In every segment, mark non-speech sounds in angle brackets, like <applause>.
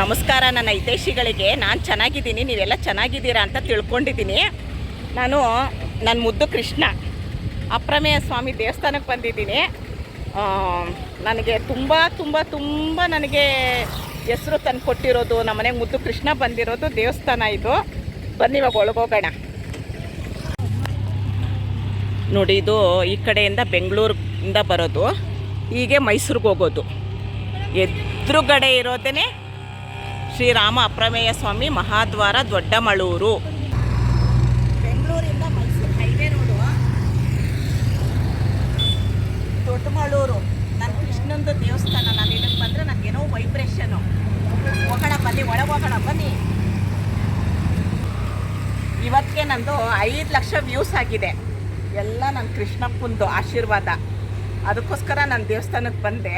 ನಮಸ್ಕಾರ, ನನ್ನ ಹಿತೈಷಿಗಳಿಗೆ. ನಾನು ಚೆನ್ನಾಗಿದ್ದೀನಿ, ನೀವೆಲ್ಲ ಚೆನ್ನಾಗಿದ್ದೀರಾ ಅಂತ ತಿಳ್ಕೊಂಡಿದ್ದೀನಿ. ನಾನು ನನ್ನ ಮುದ್ದು ಕೃಷ್ಣ, ಅಪ್ರಮೇಯ ಸ್ವಾಮಿ ದೇವಸ್ಥಾನಕ್ಕೆ ಬಂದಿದ್ದೀನಿ. ನನಗೆ ತುಂಬ ತುಂಬ ತುಂಬ ನನಗೆ ಹೆಸರು ತಂದು ಕೊಟ್ಟಿರೋದು ನಮ್ಮ ಮನೆಗೆ ಮುದ್ದು ಕೃಷ್ಣ ಬಂದಿರೋದು ದೇವಸ್ಥಾನ ಇದು. ಬನ್ನಿ, ಇವಾಗ ಒಳಗೋಗೋಣ. ನೋಡಿ, ಇದು ಈ ಕಡೆಯಿಂದ ಬೆಂಗಳೂರಿಂದ ಬರೋದು, ಹೀಗೆ ಮೈಸೂರಿಗೆ ಹೋಗೋದು. ಎದುರುಗಡೆ ಇರೋದೇ ಶ್ರೀರಾಮ ಅಪ್ರಮೇಯ ಸ್ವಾಮಿ ಮಹಾದ್ವಾರ ದೊಡ್ಡಮಳೂರು. ಬೆಂಗಳೂರಿಂದ ಮೈಸೂರು ಹೈವೇ ರೋಡು ದೊಡ್ಡಮಳೂರು. ನನ್ನ ಕೃಷ್ಣಂದು ದೇವಸ್ಥಾನ. ನಾನು ಇಲ್ಲಿಗೆ ಬಂದರೆ ನನಗೇನೋ ವೈಬ್ರೇಷನು ಹೋಗೋಣ, ಬನ್ನಿ, ಒಳಗೆ ಹೋಗೋಣ, ಬನ್ನಿ. ಇವತ್ತಿಗೆ ನಂದು ಐದು ಲಕ್ಷ ವ್ಯೂಸ್ ಆಗಿದೆ. ಎಲ್ಲ ನನ್ನ ಕೃಷ್ಣಪ್ಪಂದು ಆಶೀರ್ವಾದ. ಅದಕ್ಕೋಸ್ಕರ ನಾನು ದೇವಸ್ಥಾನಕ್ಕೆ ಬಂದೆ.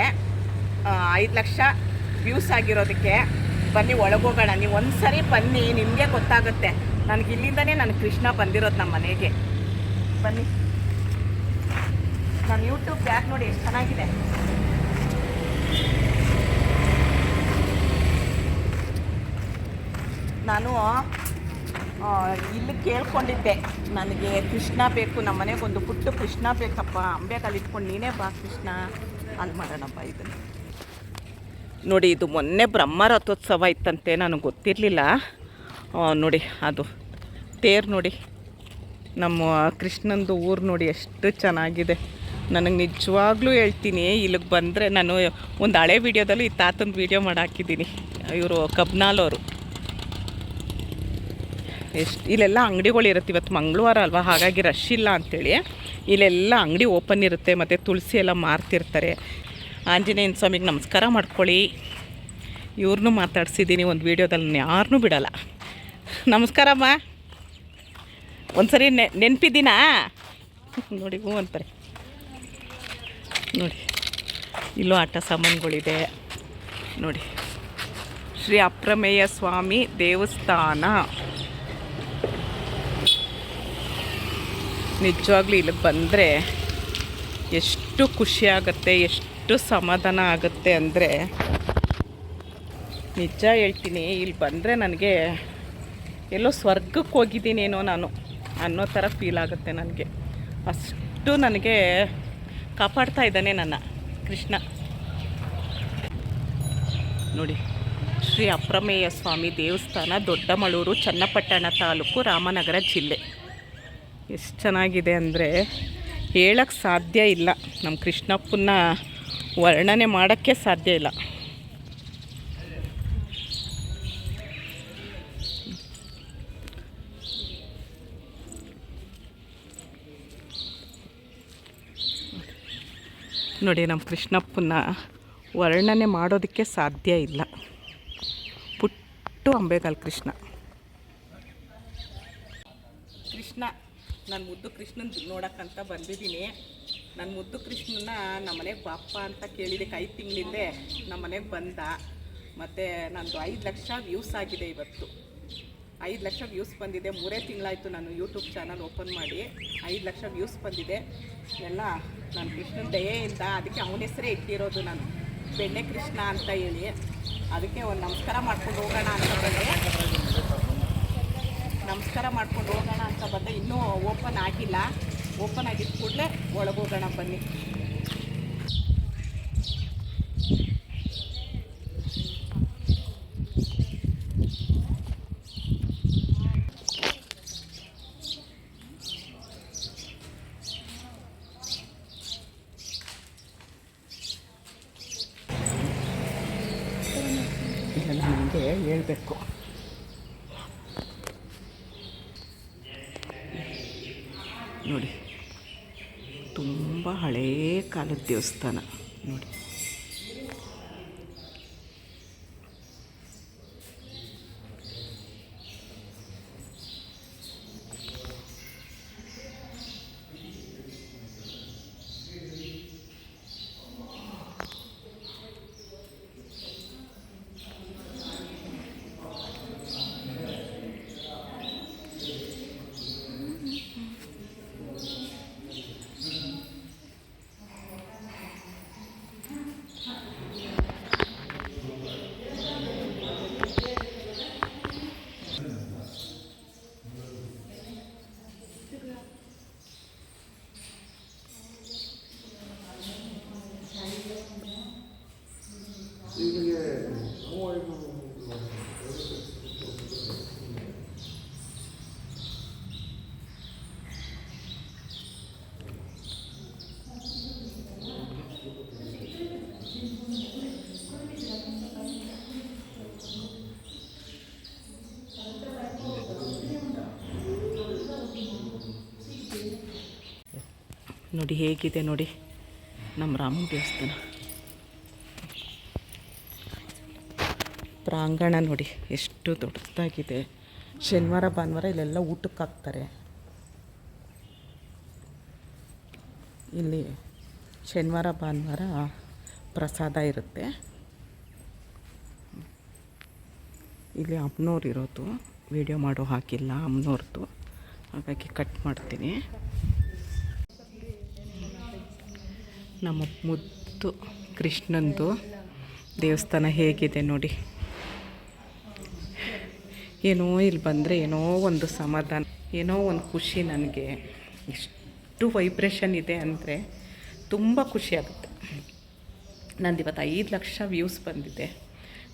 ಐದು ಲಕ್ಷ ವ್ಯೂಸ್ ಆಗಿರೋದಕ್ಕೆ. ಬನ್ನಿ ಒಳಗೋಗೋಣ ನೀವು ಒಂದು ಸರಿ ಬನ್ನಿ, ನಿಮಗೆ ಗೊತ್ತಾಗುತ್ತೆ. ನನಗೆ ಇಲ್ಲಿಂದನೇ ನನ್ನ ಕೃಷ್ಣ ಬಂದಿರೋದು ನಮ್ಮ ಮನೆಗೆ. ಬನ್ನಿ. ನಾನು ಯೂಟ್ಯೂಬ್ ಬ್ಯಾಕ್ ನೋಡಿ ಎಷ್ಟು ಚೆನ್ನಾಗಿದೆ. ನಾನು ಇಲ್ಲಿ ಕೇಳ್ಕೊಂಡಿದ್ದೆ. ನನಗೆ ಕೃಷ್ಣ ಬೇಕು ನಮ್ಮ ಮನೆಗೆ ಒಂದು ಪುಟ್ಟು ಕೃಷ್ಣ ಬೇಕಪ್ಪ. ಅಂಬೇಕಲ್ಲಿ ಇಟ್ಕೊಂಡು ನೀನೇ ಬಾ ಕೃಷ್ಣ. ಅಲ್ಲಿ ಮಾಡೋಣಪ್ಪ ಇದನ್ನು. ನೋಡಿ, ಇದು ಮೊನ್ನೆ ಬ್ರಹ್ಮ ರಥೋತ್ಸವ ಇತ್ತಂತೆ, ನನಗೆ ಗೊತ್ತಿರಲಿಲ್ಲ. ನೋಡಿ, ಅದು ತೇರು ನೋಡಿ. ನಮ್ಮ ಕೃಷ್ಣಂದು ಊರು ನೋಡಿ ಎಷ್ಟು ಚೆನ್ನಾಗಿದೆ. ನನಗೆ ನಿಜವಾಗ್ಲೂ ಹೇಳ್ತೀನಿ, ಇಲ್ಲಿಗೆ ಬಂದರೆ ನಾನು ಒಂದು ಹಳೆ ವೀಡಿಯೋದಲ್ಲಿ ಈ ತಾತನ ವೀಡಿಯೋ ಮಾಡಿ ಹಾಕಿದ್ದೀನಿ ಇವರು ಕಬ್ನಾಲವರು ಎಷ್ಟು, ಇಲ್ಲೆಲ್ಲ ಅಂಗಡಿಗಳು ಇರುತ್ತೆ ಇವತ್ತು ಮಂಗಳವಾರ ಅಲ್ವಾ, ಹಾಗಾಗಿ ರಶ್ ಇಲ್ಲ ಅಂಥೇಳಿ ಇಲ್ಲೆಲ್ಲ ಅಂಗಡಿ ಓಪನ್ ಇರುತ್ತೆ, ಮತ್ತು ತುಳಸಿ ಎಲ್ಲ ಮಾರ್ತಿರ್ತಾರೆ. ಆಂಜನೇಯನ ಸ್ವಾಮಿಗೆ ನಮಸ್ಕಾರ ಮಾಡ್ಕೊಳ್ಳಿ. ಇವ್ರನ್ನೂ ಮಾತಾಡ್ಸಿದ್ದೀನಿ, ಒಂದು ವೀಡಿಯೋದಲ್ಲಿ ನಾನು ಯಾರನ್ನೂ ಬಿಡಲ್ಲ. ನಮಸ್ಕಾರಮ್ಮ ಒಂದ್ಸರಿ ನೆ, ನೆನಪಿದ್ದೀನಾ? ನೋಡಿ ಹ್ಞೂ ಅಂತಾರೆ. ನೋಡಿ, ಇಲ್ಲೂ ಆಟ ಸಾಮಾನುಗಳಿದೆ. ನೋಡಿ, ಶ್ರೀ ಅಪ್ರಮೇಯ ಸ್ವಾಮಿ ದೇವಸ್ಥಾನ. ನಿಜವಾಗ್ಲೂ ಇಲ್ಲಿಗೆ ಬಂದರೆ ಎಷ್ಟು ಖುಷಿ ಆಗುತ್ತೆ ಎಷ್ಟು ಸಮಾಧಾನ ಆಗುತ್ತೆ ಅಂದರೆ ನಿಜ ಹೇಳ್ತೀನಿ, ಇಲ್ಲಿ ಬಂದರೆ ನನಗೆ ಎಲ್ಲೋ ಸ್ವರ್ಗಕ್ಕೆ ಹೋಗಿದ್ದೀನೇನೋ ನಾನು ಅನ್ನೋ ಥರ ಫೀಲ್ ಆಗುತ್ತೆ ನನಗೆ. ಅಷ್ಟು ನನಗೆ ಕಾಪಾಡ್ತಾ ಇದ್ದಾನೆ ನನ್ನ ಕೃಷ್ಣ. ನೋಡಿ, ಶ್ರೀ ಅಪ್ರಮೇಯ ಸ್ವಾಮಿ ದೇವಸ್ಥಾನ, ದೊಡ್ಡಮಳೂರು, ಚನ್ನಪಟ್ಟಣ ತಾಲೂಕು, ರಾಮನಗರ ಜಿಲ್ಲೆ. ಎಷ್ಟು ಚೆನ್ನಾಗಿದೆ ಅಂದರೆ ಹೇಳಕ್ಕೆ ಸಾಧ್ಯ ಇಲ್ಲ. ನಮ್ಮ ಕೃಷ್ಣಪ್ಪನ ವರ್ಣನೆ ಮಾಡೋಕ್ಕೆ ಸಾಧ್ಯ ಇಲ್ಲ. ನೋಡಿ, ನಮ್ಮ ಕೃಷ್ಣಪ್ಪನ ವರ್ಣನೆ ಮಾಡೋದಕ್ಕೆ ಸಾಧ್ಯ ಇಲ್ಲ. ಪುಟ್ಟು ಅಂಬೇಗಾಲ್ ಕೃಷ್ಣ. ಕೃಷ್ಣ, ನಾನು ಮುದ್ದು ಕೃಷ್ಣನ್ ನೋಡೋಕ್ಕಂತ ಬಂದಿದ್ದೀನಿ. ನನ್ನ ಮುದ್ದು ಕೃಷ್ಣನ ನಮ್ಮ ಮನೆಗೆ ಬಾಪ್ಪ ಅಂತ ಕೇಳಿದ್ದಕ್ಕೆ ಐದು ತಿಂಗಳಿಂದೆ. ನಮ್ಮ ಮನೆಗೆ ಬಂದ. ಮತ್ತು ನಂದು ಐದು ಲಕ್ಷ ವ್ಯೂಸ್ ಆಗಿದೆ ಇವತ್ತು. ಐದು ಲಕ್ಷ ವ್ಯೂಸ್ ಬಂದಿದೆ. ಮೂರೇ ತಿಂಗಳಾಯಿತು ನಾನು ಯೂಟ್ಯೂಬ್ ಚಾನಲ್ ಓಪನ್ ಮಾಡಿ. ಐದು ಲಕ್ಷ ವ್ಯೂಸ್ ಬಂದಿದೆ. ಎಲ್ಲ ನಾನು ಕೃಷ್ಣನ ದಯೆಯಿಂದ ಅದಕ್ಕೆ ಅವನ ಹೆಸರೇ ಇಟ್ಟಿರೋದು ನಾನು. ಬೆಣ್ಣೆ ಕೃಷ್ಣ ಅಂತ ಹೇಳಿ. ಅದಕ್ಕೆ ಒಂದು ನಮಸ್ಕಾರ ಮಾಡ್ಕೊಂಡು ಹೋಗೋಣ ಅಂತ ಬಂದೆ. ನಮಸ್ಕಾರ ಮಾಡ್ಕೊಂಡು ಹೋಗೋಣ ಅಂತ ಬಂದೆ. ಇನ್ನೂ ಓಪನ್ ಆಗಿಲ್ಲ. ಓಪನ್ ಆಗಿದ್ದ ಕೂಡಲೇ ಒಳಗೋಗೋಣ ಬನ್ನಿ. ಹೇಳಬೇಕು ನೋಡಿ ತುಂಬ ಹಳೇ ಕಾಲದ ದೇವಸ್ಥಾನ. ನೋಡಿ ಹೇಗಿದೆ ನೋಡಿ. ನಮ್ಮ ರಾಮನ ದೇವಸ್ಥಾನ. ಪ್ರಾಂಗಣ ನೋಡಿ, ಎಷ್ಟು ದೊಡ್ಡದಾಗಿದೆ. ಶನಿವಾರ, ಭಾನುವಾರ ಇಲ್ಲೆಲ್ಲ ಊಟಕ್ಕೆ ಹಾಕ್ತಾರೆ. ಇಲ್ಲಿ ಶನಿವಾರ, ಭಾನುವಾರ ಪ್ರಸಾದ ಇರುತ್ತೆ. ಇಲ್ಲಿ ಅಮ್ಮನವ್ರು ಇರೋದು ವಿಡಿಯೋ ಮಾಡೋ ಹಾಕಿಲ್ಲ ಅಮ್ಮನವ್ರದ್ದು. ಹಾಗಾಗಿ ಕಟ್ ಮಾಡ್ತೀನಿ. ನಮ್ಮ ಮುದ್ದು ಕೃಷ್ಣಂದು ದೇವಸ್ಥಾನ ಹೇಗಿದೆ ನೋಡಿ. ಏನೋ ಇಲ್ಲಿ ಬಂದರೆ ಏನೋ ಒಂದು ಸಮಾಧಾನ, ಏನೋ ಒಂದು ಖುಷಿ ನನಗೆ. ಎಷ್ಟು ವೈಬ್ರೇಷನ್ ಇದೆ ಅಂದರೆ ತುಂಬ ಖುಷಿ ಆಗುತ್ತೆ. ನಂದು ಇವತ್ತು ಐದು ಲಕ್ಷ ವ್ಯೂಸ್ ಬಂದಿದೆ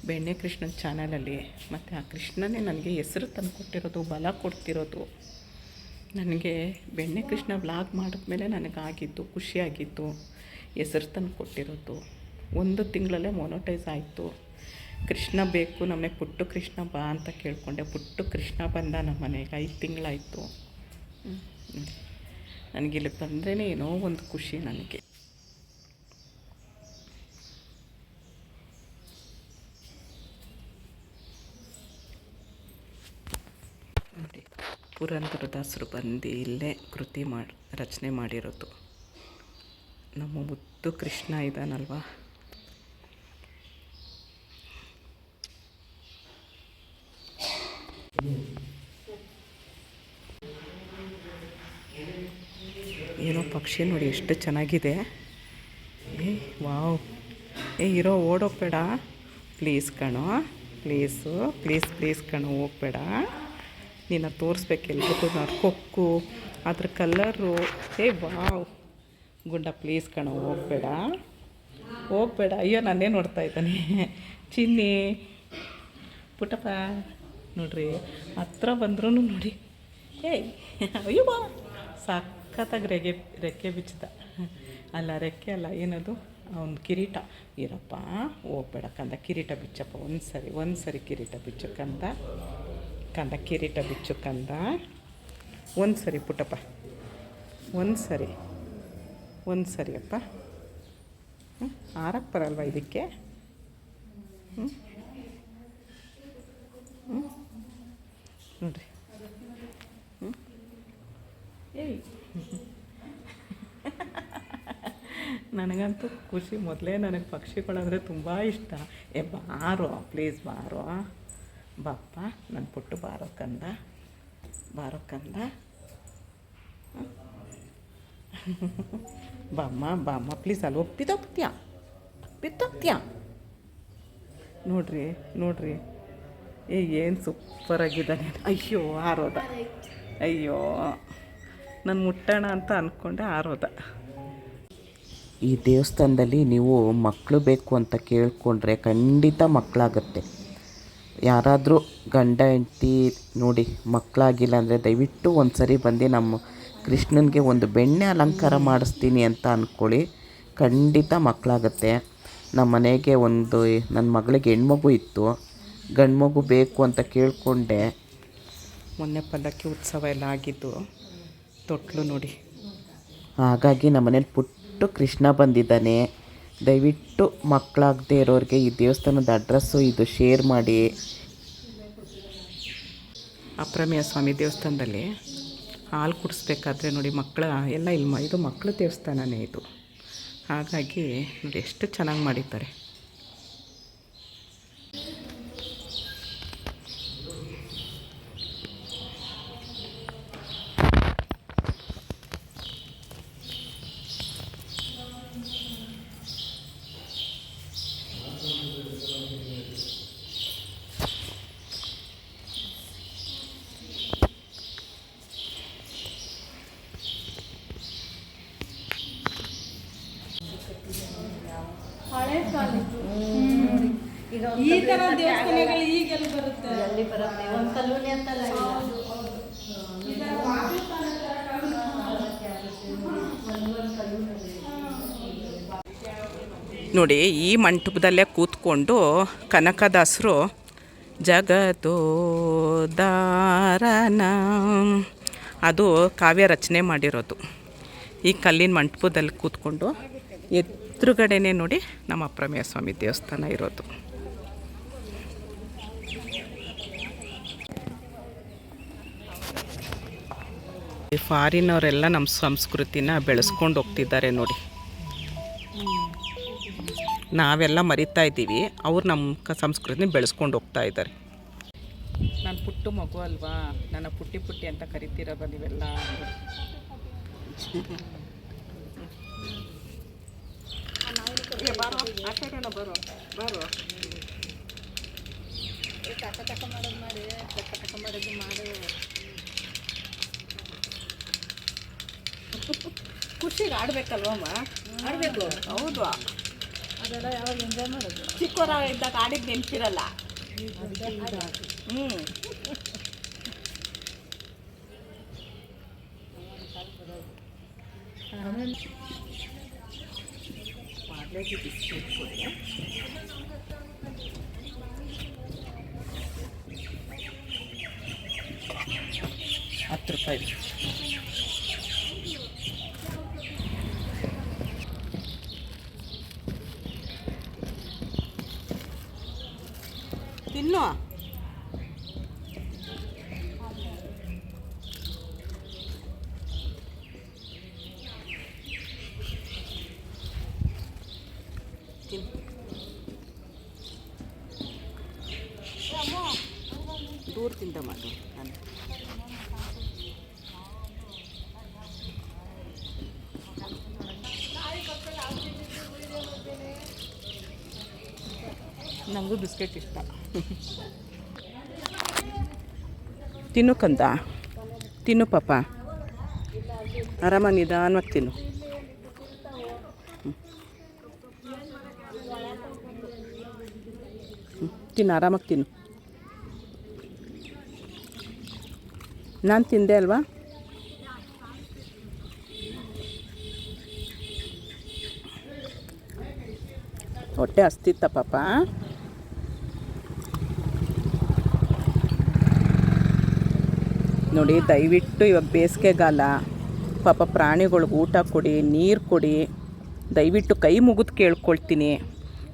ಬೆಣ್ಣೆ ಕೃಷ್ಣನ ಚಾನಲಲ್ಲಿ ಮತ್ತು ಆ ಕೃಷ್ಣನೇ ನನಗೆ ಹೆಸರು ತಂದು ಕೊಟ್ಟಿರೋದು, ಬಲ ಕೊಡ್ತಿರೋದು. ನನಗೆ ಬೆಣ್ಣೆ ಕೃಷ್ಣ ವ್ಲಾಗ್ ಮಾಡಿದ್ಮೇಲೆ ನನಗಾಗಿತ್ತು ಖುಷಿಯಾಗಿದ್ದು. ಹೆಸರು ತಂದು ಕೊಟ್ಟಿರೋದು. ಒಂದು ತಿಂಗಳಲ್ಲೇ ಮೊನೋಟೈಸ್ ಆಯಿತು. ಕೃಷ್ಣ ಬೇಕು, ನಮಗೆ ಪುಟ್ಟು ಕೃಷ್ಣ ಬಾ ಅಂತ ಕೇಳಿಕೊಂಡೆ. ಪುಟ್ಟು ಕೃಷ್ಣ ಬಂದ ನಮ್ಮ ಮನೆಗೆ. ಐದು ತಿಂಗಳಾಯಿತು. ನನಗಿಲ್ಲಿ ಬಂದ್ರೇ ಏನೋ ಒಂದು ಖುಷಿ ನನಗೆ. ಪುರಂದರದಾಸರು ಬಂದು ಇಲ್ಲೇ ಕೃತಿ ಮಾಡಿ, ರಚನೆ ಮಾಡಿರೋದು. ನಮ್ಮ ಮುತ್ತು ಕೃಷ್ಣ ಇದ್ದಾನಲ್ವಾ ಏನೋ ಪಕ್ಷಿ ನೋಡಿ ಎಷ್ಟು ಚೆನ್ನಾಗಿದೆ. ಏ, ವಾವ್. ಏ, ಇರೋ ಓಡೋಗ್ಬೇಡ. ಪ್ಲೀಸ್ ಕಣೋ. ಪ್ಲೀಸು, ಪ್ಲೀಸ್ ಪ್ಲೀಸ್ ಕಣೋ, ಹೋಗ್ಬೇಡ. ನೀನು ತೋರಿಸ್ಬೇಕು ಎಲ್ರಿಗೂ. ನಾನು ಕೊಕ್ಕು ಅದ್ರ ಕಲ್ಲರು ಏ, ವಾವ್. ಗುಂಡ ಪ್ಲೀಸ್ ಕಣೋ, ಹೋಗ್ಬೇಡ. ಹೋಗ್ಬೇಡ. ಅಯ್ಯೋ ನಾನೇ ನೋಡ್ತಾ ಇದ್ದಾನೆ? ಚಿನ್ನಿ. ಪುಟ್ಟಪ್ಪ, ನೋಡ್ರಿ, ಹತ್ರ ಬಂದ್ರೂ ನೋಡಿ. ಏಯ್, ಅಯ್ಯೋ ಸಖತ್ತಾಗಿ ರೆಗೆ, ರೆಕ್ಕೆ ಬಿಚ್ಚಿದ ಅಲ್ಲ, ರೆಕ್ಕೆ ಅಲ್ಲ, ಏನದು? ಅವ್ನು ಕಿರೀಟ. ಇರಪ್ಪ, ಹೋಗ್ಬೇಡ ಕಂದ, ಕಿರೀಟ ಬಿಚ್ಚಪ್ಪ. ಒಂದು ಸರಿ ಒಂದು ಕಿರೀಟ ಬಿಚ್ಚು ಕಂದ. ಕಂದ, ಕಿರೀಟ ಬಿಚ್ಚು ಕಂದ. ಒಂದು ಸರಿ ಪುಟ್ಟಪ್ಪ. ಒಂದು ಸರಿ ಒಂದು ಸರಿಯಪ್ಪ ಹ್ಞೂ ಆರಕ್ಕೆ ಬರಲ್ವಾ ಇದಕ್ಕೆ? ಹ್ಞೂ ಹ್ಞೂ ನನಗಂತೂ ಖುಷಿ. ಮೊದಲೇ ನನಗೆ ಪಕ್ಷಿಗಳಂದರೆ ತುಂಬ ಇಷ್ಟ. ಏ, ಬಾರೋ, ಪ್ಲೀಸ್ ಬಾರೋ. ಬಾಪ್ಪ ನನ್ನ ಪುಟ್ಟು ಬಾರೋ ಕಂದ. ಬಾರೋ ಕಂದ. <laughs> ಬಾಮ್ಮ ಬಾಮ್ಮ ಪ್ಲೀಸ್ ಅಲ್ಲಿ ಹೋಗಿ ಬಿತ್ತೋಗ್ತೀಯ ನೋಡ್ರಿ ನೋಡ್ರಿ. ಏ, ಏನು ಸೂಪರಾಗಿದ್ದಾನೆ ಅಯ್ಯೋ, ಆರೋದ. ಅಯ್ಯೋ, ನಾನು ಮುಟ್ಟೋಣ ಅಂತ ಅಂದ್ಕೊಂಡೆ ಆರೋದ. ಈ ದೇವಸ್ಥಾನದಲ್ಲಿ ನೀವು ಮಕ್ಕಳು ಬೇಕು ಅಂತ ಕೇಳಿಕೊಂಡ್ರೆ ಖಂಡಿತ ಮಕ್ಕಳಾಗತ್ತೆ ಯಾರಾದರೂ ಗಂಡ, ಹೆಂಡ್ತಿ ನೋಡಿ ಮಕ್ಕಳಾಗಿಲ್ಲ ಅಂದರೆ ದಯವಿಟ್ಟು ಒಂದು ಸರಿ ಬಂದು ನಮ್ಮ ಕೃಷ್ಣನಿಗೆ ಒಂದು ಬೆಣ್ಣೆ ಅಲಂಕಾರ ಮಾಡಿಸ್ತೀನಿ ಅಂತ ಅಂದ್ಕೊಳ್ಳಿ ಖಂಡಿತ ಮಕ್ಕಳಾಗತ್ತೆ. ನಮ್ಮ ಮನೆಗೆ ಒಂದು ನನ್ನ ಮಗಳಿಗೆ ಹೆಣ್ಮಗು ಇತ್ತು. ಗಂಡು ಮಗು ಬೇಕು ಅಂತ ಕೇಳಿಕೊಂಡೆ. ಮೊನ್ನೆ ಪಲ್ಲಕ್ಕಿ ಉತ್ಸವ ಎಲ್ಲ ಆಗಿದ್ದು ತೊಟ್ಲು ನೋಡಿ. ಹಾಗಾಗಿ ನಮ್ಮ ಮನೇಲಿ ಪುಟ್ಟು ಕೃಷ್ಣ ಬಂದಿದ್ದಾನೆ. ದಯವಿಟ್ಟು ಮಕ್ಕಳಾಗದೇ ಇರೋರಿಗೆ ಈ ದೇವಸ್ಥಾನದ ಅಡ್ರೆಸ್ಸು ಇದು ಶೇರ್ ಮಾಡಿ. ಅಪ್ರಮೇಯ ಸ್ವಾಮಿ ದೇವಸ್ಥಾನದಲ್ಲಿ ಹಾಲು ಕುಡಿಸ್ಬೇಕಾದ್ರೆ ನೋಡಿ ಮಕ್ಕಳ, ಎಲ್ಲ ಇಲ್ಲಿ ಇದು ಮಕ್ಕಳ ದೇವಸ್ಥಾನನೇ ಇದು. ಹಾಗಾಗಿ ನೋಡಿ ಎಷ್ಟು ಚೆನ್ನಾಗಿ ಮಾಡಿದ್ದಾರೆ ಹಳೆ ಕಾಲದ್ದು ಈ ತರ ದೇವಸ್ಥಾನಗಳು ಈಗೆಲ್ಲ ಬರುತ್ತೆ. ಎಲ್ಲಿ ಬರುತ್ತೆ? ಒಂದು ಕಲ್ಲೂನಿ ಅಂತಲ್ಲ. ನೋಡಿ ಈ ಮಂಟಪದಲ್ಲೇ ಕೂತ್ಕೊಂಡು ಕನಕದಾಸರು ಜಗದೋದಾರನ ಅದು ಕಾವ್ಯ ರಚನೆ ಮಾಡಿರೋದು. ಈ ಕಲ್ಲಿನ ಮಂಟಪದಲ್ಲಿ ಕೂತ್ಕೊಂಡು ಎದುರುಗಡೆನೇ ನೋಡಿ ನಮ್ಮ ಅಪ್ರಮೇಯ ಸ್ವಾಮಿ ದೇವಸ್ಥಾನ ಇರೋದು. ಈ ಫಾರಿನವರೆಲ್ಲ ನಮ್ಮ ಸಂಸ್ಕೃತಿನ ಬೆಳೆಸ್ಕೊಂಡು ಹೋಗ್ತಿದ್ದಾರೆ ನೋಡಿ. ನಾವೆಲ್ಲ ಮರಿತಾ ಇದ್ದೀವಿ. ಅವ್ರು ನಮ್ಮ ಸಂಸ್ಕೃತಿನ ಬೆಳೆಸ್ಕೊಂಡು ಹೋಗ್ತಾ ಇದ್ದಾರೆ. ನಾನು ಪುಟ್ಟು ಮಗು ಅಲ್ವಾ? ನನ್ನ ಪುಟ್ಟಿ ಪುಟ್ಟಿ ಅಂತ ಕರಿತೀರಲ್ಲ ನೀವೆಲ್ಲ? ಮಾಡೋದು ಮಾಡಿ. ಕಡೆನ ಬರೋ ಬಾರೋ ಖುಷಿಗೆ ಆಡ್ಬೇಕಲ್ವಮ್ಮ ಆಡ್ಬೇಕು. ಹೌದು. ಅದೆಲ್ಲ ಯಾವಾಗ ಎಂಜಾಯ್ ಮಾಡೋದು? ಚಿಕ್ಕವರ ಇದ್ದಾಗ ಆಡಿದ್ ನೆನ್ಪಿರಲ್ಲ. ಹ್ಞೂ ಹತ್ತು ರೂಪಾಯಿ. ತಿಂದ ಮಾಡು ನಾನು ನನಗೂ ಬಿಸ್ಕೆಟ್ ಇಷ್ಟ. ತಿನ್ನು ಕಂದ. ತಿನ್ನು ಪಾಪ. ಆರಾಮ, ನಿಧಾನವಾಗಿ ತಿನ್ನು. ತಿನ್ನು, ಆರಾಮಾಗಿ ತಿನ್ನು. ನಾನು ತಿಂದೆ ಅಲ್ವಾ? ಹೊಟ್ಟೆ ಹಸ್ತಿತ್ತ ಪಾಪ. ನೋಡಿ, ದಯವಿಟ್ಟು ಇವಾಗ ಬೇಸಿಗೆಗಾಲ, ಪಾಪ ಪ್ರಾಣಿಗಳಿಗೆ ಊಟ ಕೊಡಿ, ನೀರು ಕೊಡಿ. ದಯವಿಟ್ಟು ಕೈ ಮುಗಿದು ಕೇಳ್ಕೊಳ್ತೀನಿ.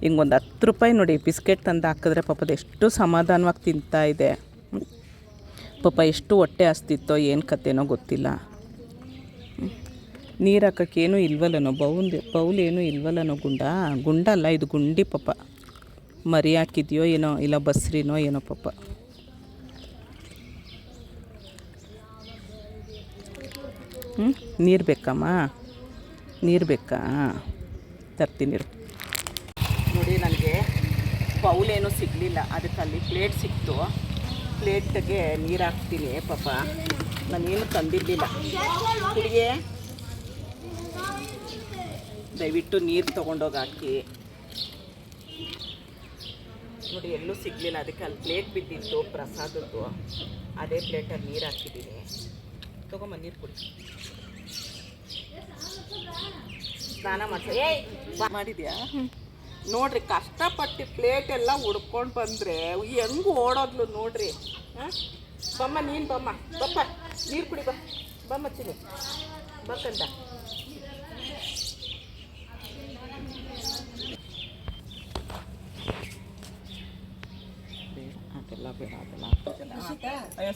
ಹಿಂಗೊಂದು ಹತ್ತು ರೂಪಾಯಿ ನೋಡಿ, ಬಿಸ್ಕೆಟ್ ತಂದು ಹಾಕಿದ್ರೆ ಪಾಪದ ಎಷ್ಟು ಸಮಾಧಾನವಾಗಿ ತಿಂತಾ ಇದೆ. ಪಾಪ ಎಷ್ಟು ಹೊಟ್ಟೆ ಹಸ್ತಿತ್ತೋ, ಏನು ಕತೆನೋ ಗೊತ್ತಿಲ್ಲ. ನೀರು ಹಾಕೋಕ್ಕೇನು ಇಲ್ವಲ್ಲನೋ, ಬೌಲ್ ಬೌಲ್ ಏನೂ ಇಲ್ವಲ್ಲನೋ ಗುಂಡ. ಗುಂಡಲ್ಲ ಇದು ಗುಂಡಿ ಪಾಪ. ಮರಿ ಹಾಕಿದೆಯೋ ಏನೋ, ಇಲ್ಲ ಬಸ್ರಿನೋ ಏನೋ ಪಾಪ. ನೀರು ಬೇಕಮ್ಮ? ನೀರು ಬೇಕಾ? ತರ್ತೀನಿ ನೋಡಿ, ನನಗೆ ಬೌಲೇನೂ ಸಿಗಲಿಲ್ಲ. ಅದಕ್ಕೆ ಅಲ್ಲಿ ಪ್ಲೇಟ್ ಸಿಕ್ತು. ಪ್ಲೇಟ್ಗೆ ನೀರು ಹಾಕ್ತೀನಿ ಪಾಪ. ನಾನೇನು ತಂದಿರಲಿಲ್ಲ. ಕುಡಿಗೆ ದಯವಿಟ್ಟು ನೀರು ತೊಗೊಂಡೋಗಿ ಹಾಕಿ. ನೋಡಿ, ಎಲ್ಲೂ ಸಿಗಲಿಲ್ಲ. ಅದಕ್ಕೆ ಅಲ್ಲಿ ಪ್ಲೇಟ್ ಬಿದ್ದಿತ್ತು, ಪ್ರಸಾದದ್ದು. ಅದೇ ಪ್ಲೇಟಲ್ಲಿ ನೀರು ಹಾಕಿದ್ದೀನಿ. ತೊಗೊಂಬ, ನೀರು ಕುಡಿ. ಸ್ನಾನ ಮಾಡ್ಸ. ಏಯ್ ಬಾ. ಮಾಡಿದ್ಯಾ? ನೋಡ್ರಿ ಕಷ್ಟಪಟ್ಟು ಪ್ಲೇಟ್ ಎಲ್ಲ ಹುಡ್ಕೊಂಡು ಬಂದರೆ ಹೆಂಗೆ ಓಡೋದ್ಲು ನೋಡ್ರಿ. ಹಾಂ? ಬಮ್ಮ ನೀನು ಬಮ್ಮ. ಬಪ್ಪ ನೀರು ಕುಡಿ ಬಾ. ಬಮ್ಮ ಚಿನಿ ಬಕ್ಕಂತ.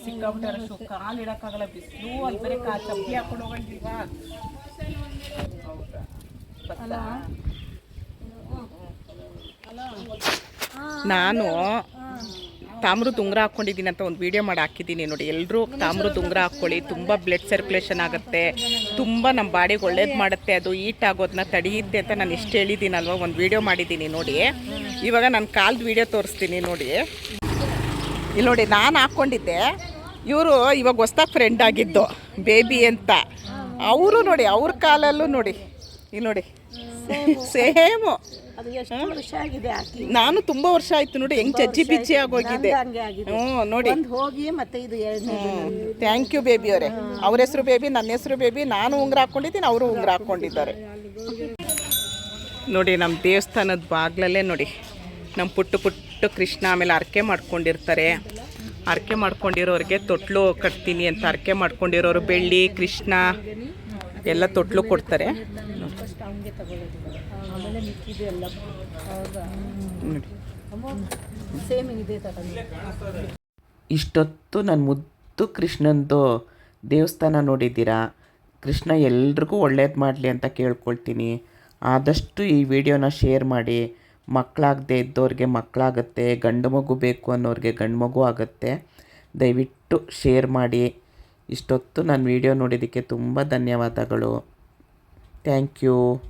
ಸಿಕ್ಕಾಬಿಟ್ಟು ಕಾಲ್. ಅಯ್ಯೋ ಕಾಲು ಇಡಕ್ಕಾಗಲ್ಲ ಬಿಸಿಲು ಅಲ್ಲಿ ಬರೀ ಕಾ ಚಪ್ಪಲಿ ಹಾಕೊಂಡು ಹೋಗಂಗಿಲ್ವಾ? ನಾನು ತಾಮ್ರ ದುಂಗ್ರ ಹಾಕ್ಕೊಂಡಿದ್ದೀನಿ ಅಂತ ಒಂದು ವಿಡಿಯೋ ಮಾಡಿ ಹಾಕಿದ್ದೀನಿ ನೋಡಿ. ಎಲ್ಲರೂ ತಾಮ್ರ ದುಂಗ್ರ ಹಾಕ್ಕೊಳ್ಳಿ ತುಂಬ ಬ್ಲಡ್ ಸರ್ಕ್ಯುಲೇಷನ್ ಆಗುತ್ತೆ. ತುಂಬ ನಮ್ಮ ಬಾಡಿಗೆ ಒಳ್ಳೇದು ಮಾಡುತ್ತೆ. ಅದು ಈಟ್ ಆಗೋದನ್ನ ತಡೆಯುತ್ತೆ ಅಂತ ನಾನು ಎಷ್ಟು ಹೇಳಿದ್ದೀನಲ್ವ? ಒಂದು ವಿಡಿಯೋ ಮಾಡಿದ್ದೀನಿ ನೋಡಿ. ಇವಾಗ ನಾನು ಕಾಲ್ದು ವಿಡಿಯೋ ತೋರಿಸ್ತೀನಿ ನೋಡಿ. ಇಲ್ಲಿ ನೋಡಿ, ನಾನು ಹಾಕ್ಕೊಂಡಿದ್ದೆ ಇವರು ಇವಾಗ ಹೊಸ್ದಾಗಿ ಫ್ರೆಂಡ್ ಆಗಿದ್ದು ಬೇಬಿ ಅಂತ. ಅವರು ನೋಡಿ, ಅವ್ರ ಕಾಲಲ್ಲೂ ನೋಡಿ. ಇಲ್ಲಿ ನೋಡಿ. ಸೇಮು ನಾನು ತುಂಬಾ ವರ್ಷ ಆಯ್ತು ನೋಡಿ ಹೆಂಗ್ ಚಜ್ಜಿ ಪಿಚ್ಚಿ ಆಗೋಗಿದೆ. ಹ್ಞೂ ನೋಡಿ. ಹೋಗಿ ಮತ್ತೆ ಇದು ಥ್ಯಾಂಕ್ ಯು ಬೇಬಿ ಅವರೇ. ಅವ್ರ ಹೆಸರು ಬೇಬಿ ನನ್ನ ಹೆಸರು ಬೇಬಿ ನಾನು ಉಂಗ್ರ ಹಾಕೊಂಡಿದ್ದೀನಿ ಅವರು ಉಂಗ್ರ ಹಾಕೊಂಡಿದ್ದಾರೆ. ನೋಡಿ ನಮ್ಮ ದೇವಸ್ಥಾನದ ಬಾಗ್ಲಲ್ಲೇ ನೋಡಿ ನಮ್ಮ ಪುಟ್ಟ ಪುಟ್ಟ ಕೃಷ್ಣ ಆಮೇಲೆ ಅರ್ಕೆ ಮಾಡ್ಕೊಂಡಿರ್ತಾರೆ. ಅರ್ಕೆ ಮಾಡ್ಕೊಂಡಿರೋರಿಗೆ ತೊಟ್ಲು ಕಟ್ತೀನಿ ಅಂತ ಅರ್ಕೆ ಮಾಡ್ಕೊಂಡಿರೋರು ಬೆಳ್ಳಿ ಕೃಷ್ಣ ಎಲ್ಲ ತೊಟ್ಲು ಕೊಡ್ತಾರೆ. ಫಸ್ಟ್ ಅವನಿಗೆ ತಗೊಳ್ಳೋದು ಆಮೇಲೆ ಮಿಕ್ಕಿದ್ದು ಎಲ್ಲ. ನೋಡಿ. ಸೇಮ್ ಇದೆ ತಗೊಂಡು ಇಷ್ಟೊತ್ತು ನಾನು ಮುದ್ದು ಕೃಷ್ಣಂದು ದೇವಸ್ಥಾನ ನೋಡಿದ್ದೀರಾ? ಕೃಷ್ಣ ಎಲ್ರಿಗೂ ಒಳ್ಳೇದು ಮಾಡಲಿ ಅಂತ ಕೇಳ್ಕೊಳ್ತೀನಿ. ಆದಷ್ಟು ಈ ವಿಡಿಯೋನ ಶೇರ್ ಮಾಡಿ. ಮಕ್ಕಳಾಗದೆ ಇದ್ದವ್ರಿಗೆ ಮಕ್ಕಳಾಗತ್ತೆ ಗಂಡು ಮಗು ಬೇಕು ಅನ್ನೋರಿಗೆ ಗಂಡು ಮಗು ಆಗುತ್ತೆ. ದಯವಿಟ್ಟು ಶೇರ್ ಮಾಡಿ. ಇಷ್ಟೊತ್ತು ನಾನು ವಿಡಿಯೋ ನೋಡಿದ್ದಕ್ಕೆ ತುಂಬ ಧನ್ಯವಾದಗಳು. Thank you.